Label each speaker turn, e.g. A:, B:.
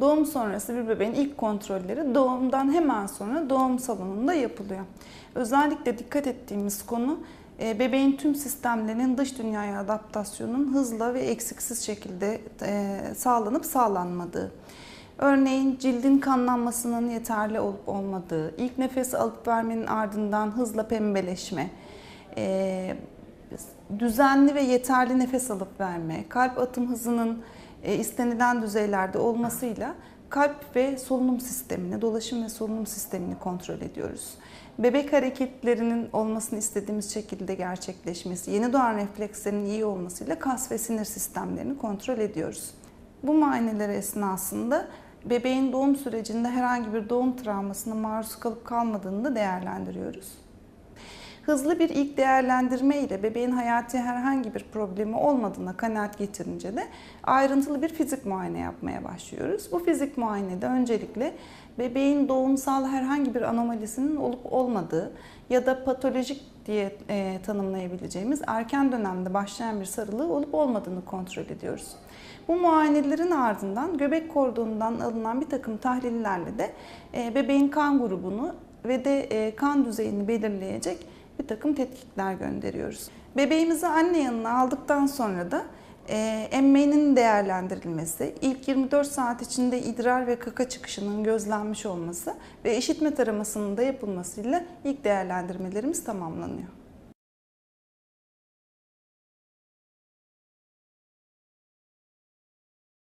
A: Doğum sonrası bir bebeğin ilk kontrolleri doğumdan hemen sonra doğum salonunda yapılıyor. Özellikle dikkat ettiğimiz konu e, bebeğin tüm sistemlerinin dış dünyaya adaptasyonun hızla ve eksiksiz şekilde e, sağlanıp sağlanmadığı. Örneğin cildin kanlanmasının yeterli olup olmadığı, ilk nefes alıp vermenin ardından hızla pembeleşme, e, düzenli ve yeterli nefes alıp verme, kalp atım hızının e, istenilen düzeylerde olmasıyla kalp ve solunum sistemini, dolaşım ve solunum sistemini kontrol ediyoruz. Bebek hareketlerinin olmasını istediğimiz şekilde gerçekleşmesi, yeni doğan reflekslerin iyi olmasıyla kas ve sinir sistemlerini kontrol ediyoruz. Bu muayeneler esnasında bebeğin doğum sürecinde herhangi bir doğum travmasına maruz kalıp kalmadığını da değerlendiriyoruz. Hızlı bir ilk değerlendirme ile bebeğin hayati herhangi bir problemi olmadığına kanaat getirince de ayrıntılı bir fizik muayene yapmaya başlıyoruz. Bu fizik muayenede öncelikle bebeğin doğumsal herhangi bir anomalisinin olup olmadığı ya da patolojik diye e, tanımlayabileceğimiz erken dönemde başlayan bir sarılığı olup olmadığını kontrol ediyoruz. Bu muayenelerin ardından göbek kordonundan alınan bir takım tahlillerle de e, bebeğin kan grubunu ve de e, kan düzeyini belirleyecek bir takım tetkikler gönderiyoruz. Bebeğimizi anne yanına aldıktan sonra da e, emmeğinin değerlendirilmesi, ilk 24 saat içinde idrar ve kaka çıkışının gözlenmiş olması ve işitme taramasının da yapılmasıyla ilk değerlendirmelerimiz tamamlanıyor.